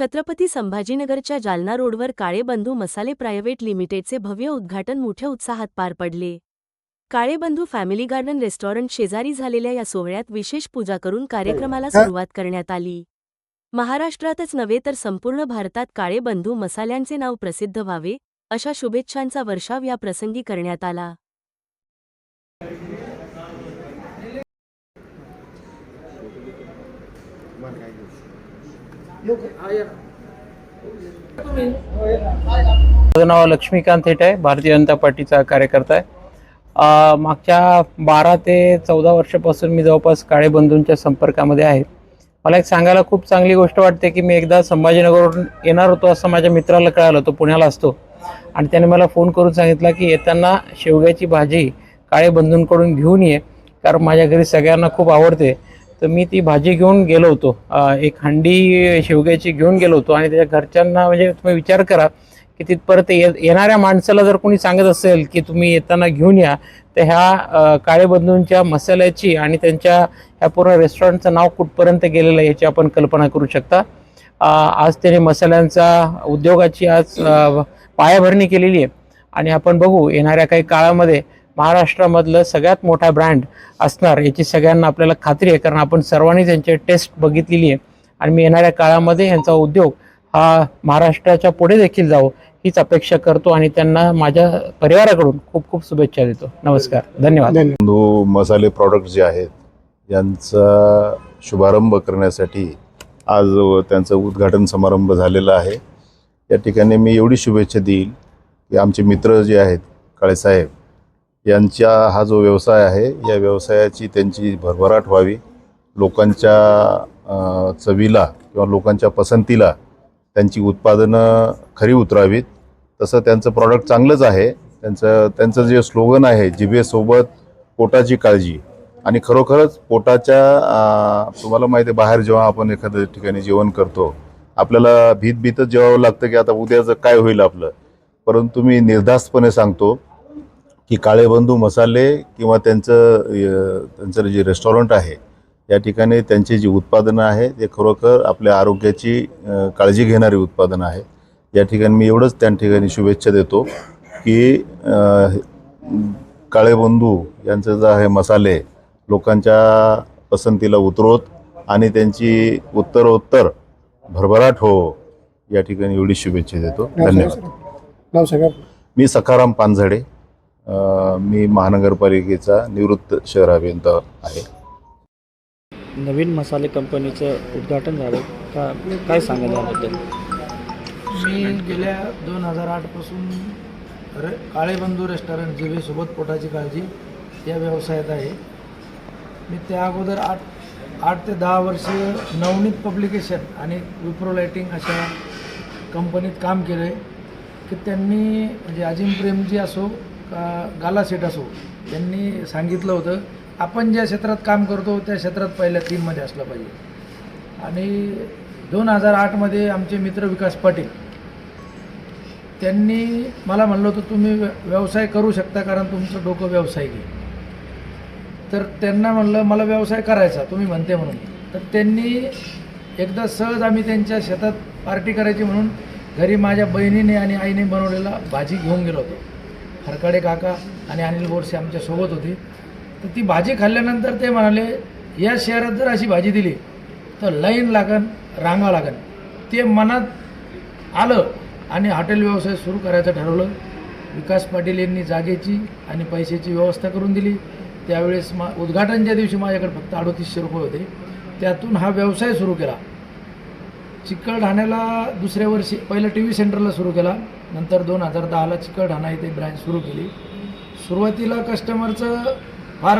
छत्रपती संभाजीनगरच्या जालना रोडवर काळेबंधू मसाले प्रायव्हेट लिमिटेडचे भव्य उद्घाटन मोठ्या उत्साहात पार पडले. काळेबंधू फॅमिली गार्डन रेस्टॉरंट शेजारी झालेल्या या सोहळ्यात विशेष पूजा करून कार्यक्रमाला सुरुवात करण्यात आली. महाराष्ट्रातच नव्हे तर संपूर्ण भारतात काळेबंधू मसाल्यांचे नाव प्रसिद्ध व्हावे अशा शुभेच्छांचा वर्षाव या प्रसंगी करण्यात आला. माझं नाव लक्ष्मीकांत थेट आहे. भारतीय जनता पार्टीचा कार्यकर्ता आहे. मागच्या बारा ते चौदा वर्षापासून मी जवळपास काळे बंधूंच्या संपर्कामध्ये आहे. मला एक सांगायला खूप चांगली गोष्ट वाटते की मी एकदा संभाजीनगरवरून येणार होतो असं माझ्या मित्राला कळालं. तो पुण्याला असतो. आणि त्याने मला फोन करून सांगितला की येताना शेवग्याची भाजी काळे बंधूंकडून घेऊन ये कारण माझ्या घरी सगळ्यांना खूप आवडते. तर मी ती भाजी घेऊन गेलो होतो. एक हंडी शेवग्याची घेऊन गेलो होतो आणि त्याच्या घरच्यांना म्हणजे तुम्ही विचार करा की तिथपर्यंत ये येणाऱ्या माणसाला जर कोणी सांगत असेल की तुम्ही येताना घेऊन या तर ह्या काळे काळेबंधूंच्या मसाल्याची आणि त्यांच्या ह्या पूर्ण रेस्टॉरंटचं नाव कुठपर्यंत गेलेलं आहे याची आपण कल्पना करू शकता. आज त्याने मसाल्यांचा उद्योगाची आज पायाभरणी केलेली आहे. आणि आपण बघू येणाऱ्या काही काळामध्ये महाराष्ट्रामधलं सगळ्यात मोठा ब्रँड असणार याची सगळ्यांना आपल्याला खात्री आहे. कारण आपण सर्वांनी त्यांचे टेस्ट बघितलेली आहे. आणि मी येणाऱ्या काळामध्ये यांचा उद्योग हा महाराष्ट्राच्या पुढे देखील जावो हीच अपेक्षा करतो. आणि त्यांना माझ्या परिवाराकडून खूप खूप शुभेच्छा देतो. नमस्कार. धन्यवाद. बंधू मसाले प्रॉडक्ट जे आहेत यांचा शुभारंभ करण्यासाठी आज त्यांचं उद्घाटन समारंभ झालेला आहे. या ठिकाणी मी एवढी शुभेच्छा देईल की आमचे मित्र जे आहेत काळेसाहेब यांचा हा जो व्यवसाय आहे या व्यवसायाची त्यांची भरभराट व्हावी. लोकांच्या चवीला किंवा लोकांच्या पसंतीला त्यांची उत्पादनं खरी उतरावीत. तसं त्यांचं प्रॉडक्ट चांगलंच आहे. त्यांचं त्यांचं जे स्लोगन आहे जिभेसोबत पोटाची काळजी. आणि खरोखरच पोटाच्या तुम्हाला माहिती आहे बाहेर जेव्हा आपण एखाद्या ठिकाणी जेवण करतो आपल्याला भीत भीतच जेवावं लागतं की आता उद्याचं काय होईल आपलं. परंतु मी निर्धास्तपणे सांगतो की काळेबंधू मसाले किंवा त्यांचं त्यांचं जे रेस्टॉरंट आहे या ठिकाणी त्यांची जी उत्पादनं आहे ते खरोखर आपल्या आरोग्याची काळजी घेणारी उत्पादनं आहे या ठिकाणी मी एवढंच त्या ठिकाणी शुभेच्छा देतो की काळेबंधू यांचे जे आहे मसाले लोकांच्या पसंतीला उतरवत आणि त्यांची उत्तरोत्तर भरभराट हो या ठिकाणी एवढी शुभेच्छा देतो. धन्यवाद. मी सखाराम पानझडे. मी महानगरपालिकेचा निवृत्त शहर अभियंता आहे. नवीन मसाले कंपनीचं उद्घाटन झालं. का काय सांगाल याबद्दल? मी गेल्या दोन हजार आठपासून रे काळेबंधू रेस्टॉरंट जिवे सोबत पोटाची काळजी या व्यवसायात आहे. मी त्या अगोदर आठ आठ ते दहा वर्ष नवनीत पब्लिकेशन आणि विप्रो लायटिंग अशा कंपनीत काम केलं आहे की त्यांनी म्हणजे अजिम प्रेमजी असो गाला सेट असो त्यांनी सांगितलं होतं आपण ज्या क्षेत्रात काम करतो त्या क्षेत्रात पहिल्या तीनमध्ये असलं पाहिजे. आणि दोन हजार आठमध्ये आमचे मित्र विकास पाटील त्यांनी मला म्हणलं होतं तुम्ही व्य- व्यवसाय करू शकता कारण तुमचं डोकं व्यावसायिक आहे. तर त्यांना म्हणलं मला व्यवसाय करायचा तुम्ही म्हणते म्हणून. तर त्यांनी एकदा सहज आम्ही त्यांच्या शेतात पार्टी करायची म्हणून घरी माझ्या बहिणीने आणि आईने बनवलेला भाजी घेऊन गेलो होतो. हरकाडे काका आणि अनिल बोरसे आमच्यासोबत होते. तर ती भाजी खाल्ल्यानंतर ते म्हणाले या शहरात जर अशी भाजी दिली तर लाईन लागन रांगा लागन. ते मनात आलं आणि हॉटेल व्यवसाय सुरू करायचं ठरवलं. विकास पाटील यांनी जागेची आणि पैशाची व्यवस्था करून दिली. त्यावेळेस मा उद्घाटनच्या दिवशी माझ्याकडे फक्त अडोतीसशे रुपये होते. त्यातून हा व्यवसाय सुरू केला. चिकलठाण्याला दुसऱ्या वर्षी पहिलं टी व्ही सेंटरला सुरू केला. नंतर दोन हजार दहाला चिकलठाणा इथे ब्रँच सुरू केली. सुरुवातीला कस्टमरचं फार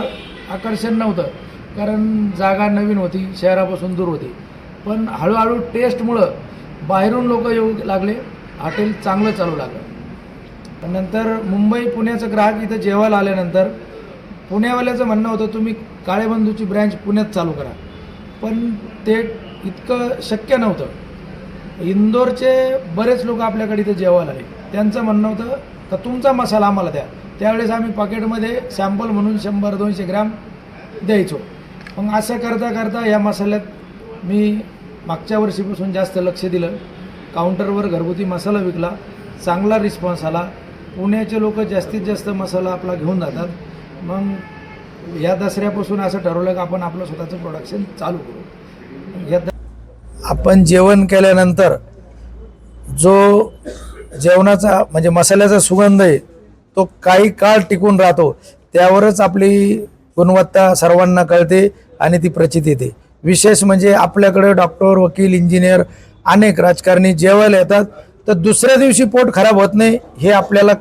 आकर्षण नव्हतं कारण जागा नवीन होती शहरापासून दूर होती. पण हळूहळू टेस्टमुळं बाहेरून लोक येऊ लागले हॉटेल चांगलं चालू लागलं. नंतर मुंबई पुण्याचं ग्राहक इथं जेवायला आल्यानंतर पुण्यावाल्याचं म्हणणं होतं तुम्ही काळेबंधूची ब्रँच पुण्यात चालू करा. पण ते इतकं शक्य नव्हतं. इंदोरचे बरेच लोक आपल्याकडे इथे जेवायला आले. त्यांचं म्हणणं होतं का तुमचा मसाला आम्हाला द्या. त्यावेळेस आम्ही पॉकेटमध्ये सॅम्पल म्हणून शंभर दोनशे ग्रॅम द्यायचो. मग असं करता करता या मसाल्यात मी मागच्या वर्षीपासून जास्त लक्ष दिलं. काउंटरवर घरगुती मसाला विकला. चांगला रिस्पॉन्स आला. पुण्याचे लोक जास्तीत जास्त मसाला आपला घेऊन जातात. मग या दसऱ्यापासून असं ठरवलं की आपण आपलं स्वतःचं प्रोडक्शन चालू करू. आपण जेवण केल्यानंतर जो जेवणाचा म्हणजे मसाल्याचा सुगंध आहे तो काही काळ टिकून राहतो त्यावरच आपली गुणवत्ता सर्वांना कळते आणि ती प्रचित येते. विशेष म्हणजे आपल्याकडे डॉक्टर वकील इंजिनियर अनेक राजकारणी जेवायला येतात तर दुसऱ्या दिवशी पोट खराब होत नाही हे आपल्याला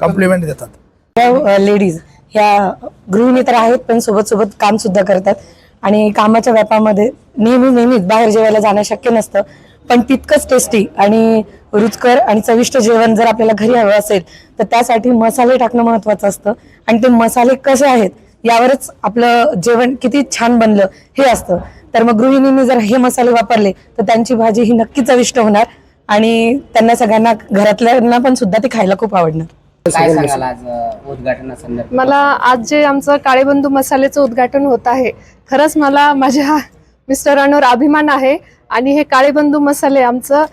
कॉम्प्लिमेंट देतात. त्या लेडीज uh, ह्या गृहिणी तर आहेत पण सोबत सोबत काम सुद्धा करतात. आणि कामाच्या व्यापामध्ये नेहमी नेहमीच बाहेर जेवायला जाणं शक्य नसतं. पण तितकंच टेस्टी आणि रुचकर आणि चविष्ट जेवण जर आपल्याला घरी हवं असेल तर त्यासाठी मसाले टाकणं महत्वाचं असतं. आणि ते मसाले कसे आहेत यावरच आपलं जेवण किती छान बनलं हे असतं. तर मग गृहिणींनी जर हे मसाले वापरले तर त्यांची भाजी ही नक्की चविष्ट होणार आणि त्यांना सगळ्यांना घरातल्यांना पण सुद्धा ते खायला खूप आवडणार. काय सांगाल आज अ, उद्घाटनासंदर्भात? मला आज जे आमचं काळेबंधू मसाल्याचं उद्घाटन होत आहे खरंच मला माझ्या मिस्टरांवर अभिमान आहे आणि हे काळेबंधू मसाले आमचं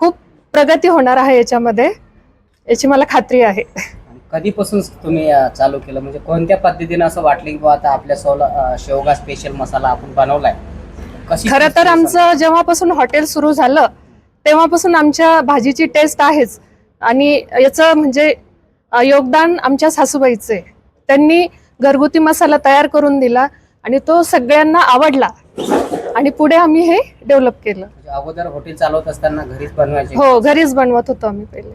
खूप प्रगती होणार आहे याच्यामध्ये याची मला खात्री आहे. आणि कधीपासून तुम्ही अ, चालू केलं? म्हणजे कोणत्या पद्धतीने असं वाटलं की बुवा आता आपल्या सोला अ, शेवगा स्पेशल मसाला आपण बनवलाय? कशी खरं तर आमचं जेव्हापासून हॉटेल सुरू झालं तेव्हापासून आमच्या भाजीची टेस्ट आहेच. आणि याचं म्हणजे योगदान आमच्या सासूबाईचे. त्यांनी घरगुती मसाला तयार करून दिला आणि तो सगळ्यांना आवडला. आणि पुढे आम्ही हे डेव्हलप केलं. म्हणजे अगोदर हॉटेल चालवत असताना घरीच बनवायचे. हो घरीच बनवत होतो आम्ही पहिले.